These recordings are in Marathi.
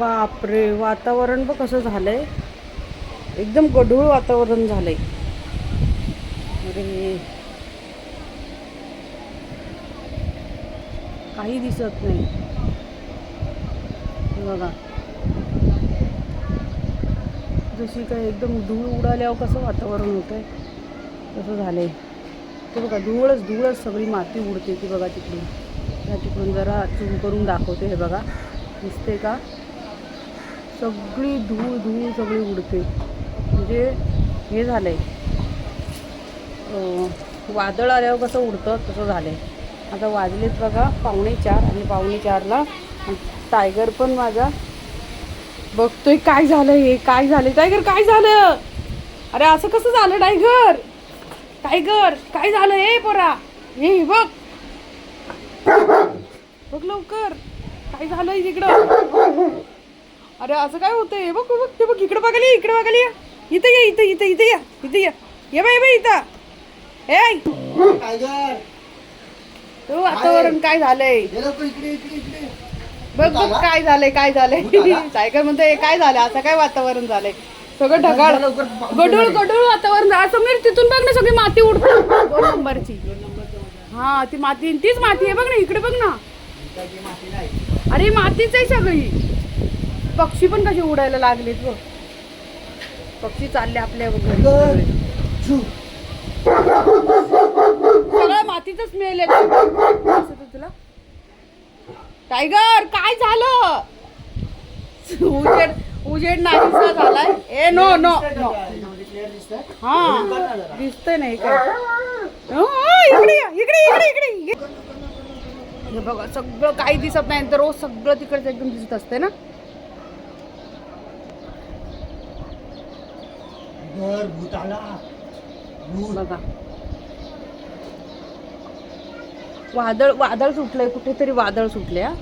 बापरे वातावरण बघ कसं झालंय. एकदम गढूळ वातावरण झालंय. अरे. काही दिसत नाही. बघा. जशी काय एकदम धूळ उडाल्यावर कसं वातावरण होतंय तसं झालंय. ते बघा धूळच धूळच सगळी माती उडते ती बघा तिकडून. त्या तिकडून जरा चूम करून दाखवते हे बघा. दिसते का? सगळी धूळ धूळ सगळी उडते. म्हणजे हे झालं आहे वादळ आल्यावर कसं उडतं तसं झालं आहे आता वाजलेत बघा पावणे चार आणि पावणे चारला टायगर पण माझा बघतोय काय झालं हे काय झालं टायगर काय झालं? अरे असं कसं झालं टायगर? टायगर काय झालं? हे पोरा हे बघ. बघ लवकर. काय झालं तिकडं? अरे असं काय होतंय? हे बघ बघ ते बघ इकडं बघाली इकडं बघाली इथं ये इथं इथं इथं या इथं या. ये बाई बाई इथं. टायगर तो वातावरण काय झालंय? हे बघ बघ काय झालंय काय झालंय? टायगर म्हणतो हे काय झालंय असं काय वातावरण झालंय? सगळं ढगाळ. गडूळ गडूळ वातावरण. झालं समीर तिथून बघ ना सगळी माती उडते. दोन नंबरची. हा ती माती तीच माती आहे. बघ ना इकडे बघ ना. अरे मातीच आहे सगळी. पक्षी पण कसे उडायला लागलेत ग? पक्षी चालले आपल्या घरी सगळं मातीच स्मेल येतो तुला? टायगर काय झालं? उजेड उजेड नाहीसा झालाय. ए नो नो नो हा दिसतंय नाही काय. इकडे इकडे इकडे इकडे. हे बघा सगळं काही दिसत नाही. तर रोज सगळं तिकडचं एकदम दिसत असते ना? कर भूत आला भूत. बघा. वादळ वादळ सुटलंय कुठेतरी वादळ सुटले हा.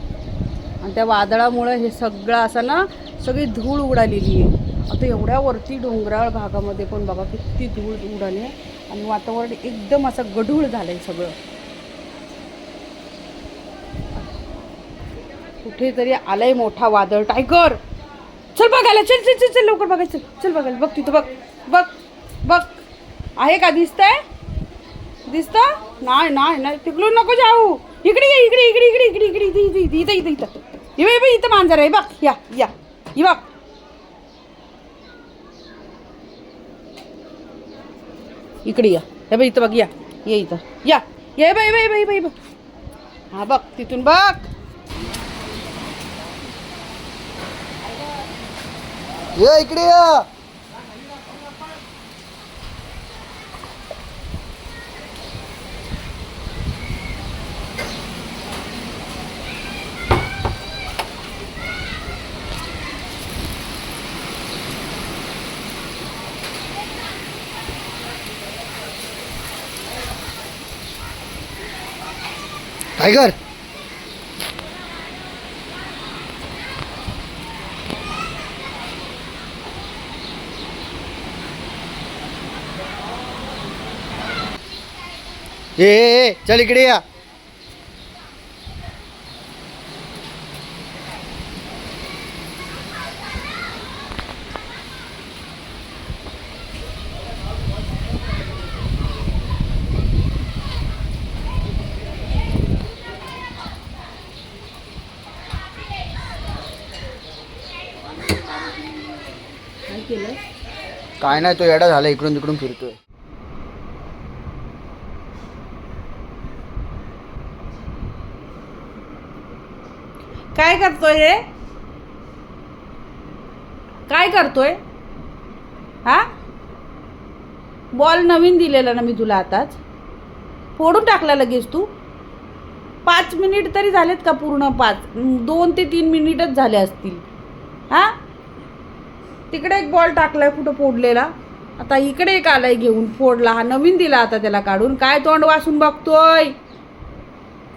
आणि त्या वादळामुळे हे सगळं असं ना सगळी धूळ उडालेली आहे. आता एवढ्या वरती डोंगराळ भागामध्ये पण बघा किती धूळ उडाली आहे. आणि वातावरण एकदम असं गढूळ झालंय सगळं. कुठेतरी आलंय मोठा वादळ. टायगर चल बघायला चल चल चल चल लवकर बघायचं. चल चल बघायला. बघ तिथं बघ. बघ बघ. आहे का? दिसतंय? दिसत? नाही नाही नाही. तिकडून नको जाऊ. इकडे ये, इकडे इकडे इकडे इकडे इकडे, इथे इथे इथे इथे, इथं इथं. ये बाई इथं मांजर आहे. बघ, या या. ही बघ. इकडे या. हे बाई इथं बघ, या. ये इथं. या. ये बाई बाई बाई बाई बघ. हा, बघ, तिथून बघ. ये इकडे या. टायगर. ए ए, चल इकडे या. केलं काय नाही तो येडा झाला इकडून तिकडून फिरतोय. काय करतोय रे काय करतोय? हा? बॉल नवीन दिलेला ना मी तुला आताच. फोडून टाकला लगेच तू. पाच मिनिट तरी झालेत का पूर्ण पाच? दोन ते तीन मिनिटच झाले असतील. हा? तिकडे एक बॉल टाकलाय कुठं फोडलेला? आता इकडे एक आलाय घेऊन फोडला. हा नवीन दिला आता त्याला काढून. काय तोंड वासून बघतोय?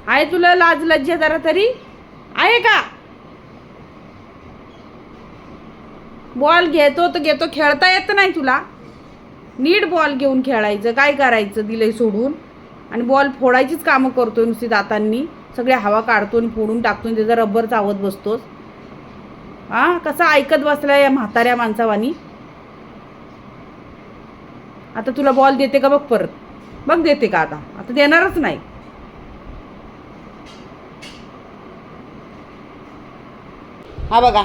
आहे तुला लाज लज्जा जरा तरी? आहे का? बॉल घेतो तर घेतो. खेळता येत नाही तुला. नीट बॉल घेऊन खेळायचं. काय करायचं? दिलंय सोडून. आणि बॉल फोडायचीच कामं करतोय नुसती दातांनी. सगळी हवा काढतो आणि फोडून टाकतो आणि त्याचा रबर चावत बसतोस. हा कसा ऐकत बसला या म्हाताऱ्या माणसावानी? आता तुला बॉल देते का बघ परत. बघ देते का आता? आता देणारच नाही. हा बघा.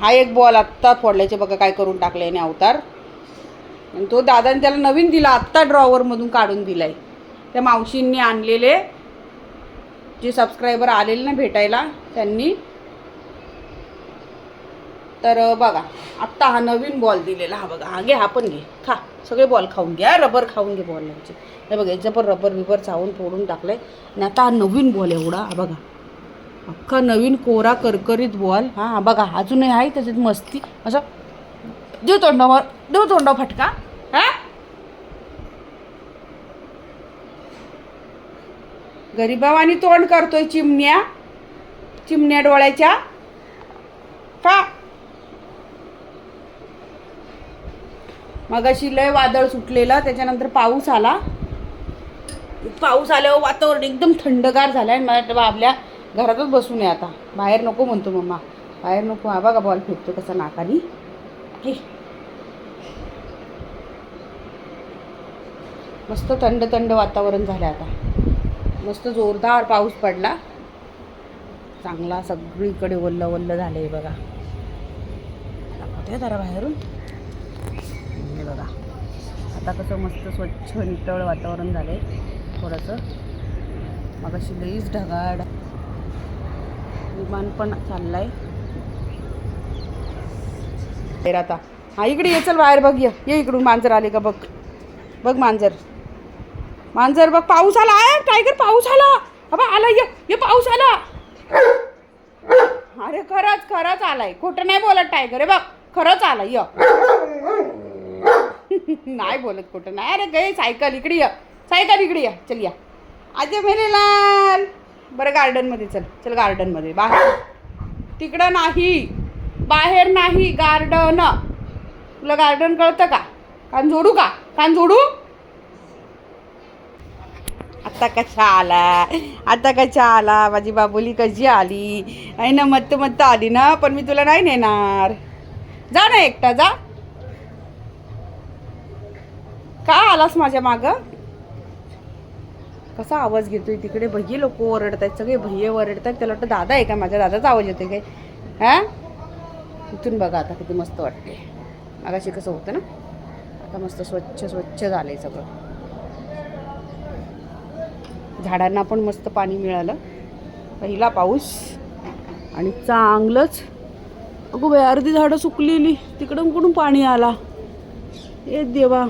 हा एक बॉल आत्ता फोडल्याचे बघा काय करून टाकले याने अवतार. आणि तो दादाने त्याला नवीन दिला आत्ता ड्रॉवरमधून काढून दिलाय. त्या मावशींनी आणलेले. जे सबस्क्रायबर आलेले ना भेटायला त्यांनी तर बघा आत्ता हा नवीन बॉल दिलेला हा बघा. हा घे हा पण घे. खा. सगळे बॉल खाऊन घ्या. रबर खाऊन घे बॉलचे हे बघा याचं पण रबर बिबर चावून फोडून टाकलंय. आणि आता हा नवीन बॉल एवढा. हा बघा. अख्खा नवीन कोरा करकरीत बॉल हां बघा. अजूनही आहे त्याच्यात मस्ती. असं. देऊ तोंडावर देऊ तोंडाव फटका. हा? गरीबावानी तोंड करतोय चिमण्या. चिमण्या डोळ्याच्या. का मगाशी लय वादळ सुटलेलं त्याच्यानंतर पाऊस आला. पाऊस आल्यावर वातावरण एकदम थंडगार झालं आणि मला वाटलं आपल्या घरातच बसून आहे आता. बाहेर नको म्हणतो मम्मा. बाहेर नको. हा बघा बॉल फेकतो कसा नाकानी. हे. मस्त थंड थंड वातावरण झालं आता. मस्त जोरदार पाऊस पडला. चांगला सगळीकडे वल्ल वल्ल झालं आहे बघा जरा बाहेरून. हे बघा. आता कसं मस्त स्वच्छ नितळ वातावरण झालं आहे थोडंसं. मग अशी लईच ढगाळ. विमान पण चाललंय. बाहेर आता. हा इकडे ये चल बाहेर बघ ये. ये इकडून मांजर आले का बघ. बघ मांजर. मांजर बघ पाऊस आला. आहे टायगर पाऊस आला. अबा आला ये. ये पाऊस आला. अरे खरंच खरंच आलाय. खोटं नाही बोलत टायगर. रे बघ खरंच आला य. नाही बोलत कुठं. नाही अरे गे सायकल इकडे ये. सायकल इकडे या. चल या. अजय मेले लाल. बरं गार्डनमध्ये चल. चल गार्डनमध्ये बाहेर तिकडं नाही. बाहेर नाही गार्डन तुला गार्डन कळतं का? कान जोडू का? कान जोडू? आता कशा आला आता कशा आला माझी बाबुली कशी आली? आहे ना मत्त मत्त आली ना पण मी तुला नाही नेणार. जा ना एकटा जा. का आलास माझ्या माग? कसा आवाज घेतोय तिकडे? भैये लोक ओरडत आहेत सगळे भैये ओरडत आहेत त्याला वाटतं दादा आहे का? माझ्या दादाचा आवाज येतोय काय? हा? इथून बघा आता किती मस्त वाटते मागाशी कसं होतं ना? आता मस्त स्वच्छ स्वच्छ झालंय सगळं. झाडांना पण मस्त पाणी मिळालं. पहिला पाऊस आणि चांगलंच. अगो बाई अर्धी झाडं सुकलेली. तिकडून कुठून पाणी आला? ये देवा.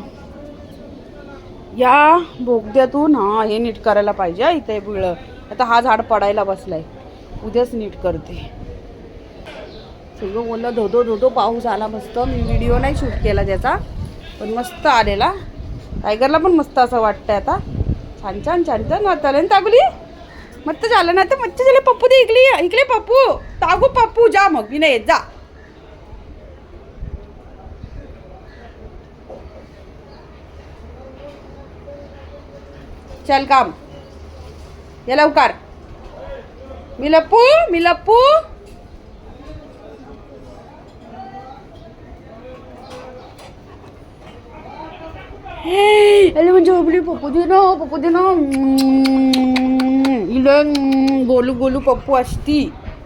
या बोगद्यातून हां हे नीट करायला पाहिजे इथे बिळं आता हा झाड पडायला बसलाय. उद्याच नीट करते. सगळं बोललं धोधो धोधो पाऊस आला मस्त. मी व्हिडिओ नाही शूट केला त्याचा पण मस्त आलेला. टायगरला पण मस्त असं वाटतंय आता. छान छान छान. छान वाटतं तागुली मस्त झालं ना तर मस्त झाले. पप्पू दे इकली इकडे पप्पू. तागू पप्पू जा मग. मी नाही येत जा. चल काम. ये लवकर. मी लप्पू मी लप्पू अरे म्हणजे आपली पप्पू दे ना पप्पू दे ना. इला गोलू गोलू पप्पू असती.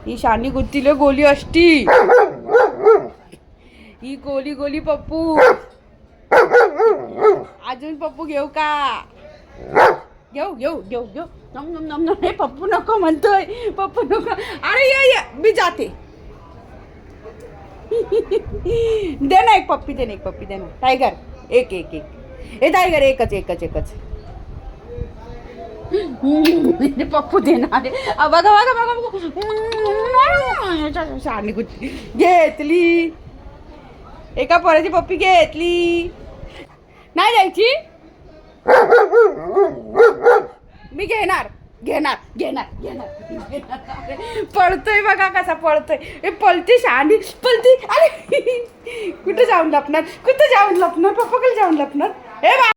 ही शानी गुत्तीला गोली असती. ही गोली गोली पप्पू. अजून पप्पू घेऊ का? घेऊ घेऊ घेऊ घेऊ नम नम नम नम हे पप्पू नको म्हणतोय पप्पू नको अरे ये ये मी जाते दे ना एक पप्पी दे ना एक पप्पी दे ना टायगर एक एक एक ए टायगर एकच एकच एकच पप्पू देणार आहे. अ, बघा बघा बघा शानी गुत्ती घेतली एका पोराची पप्पी घेतली नाही जायची मी घेणार घेणार घेणार घेणार घेणार. पळतोय बघा कसा पळतोय. ए पळते आणि पळते अरे. कुठं जाऊन लपणार? कुठं जाऊन लपणार? पप्पाकडे जाऊन लपणार? ए बा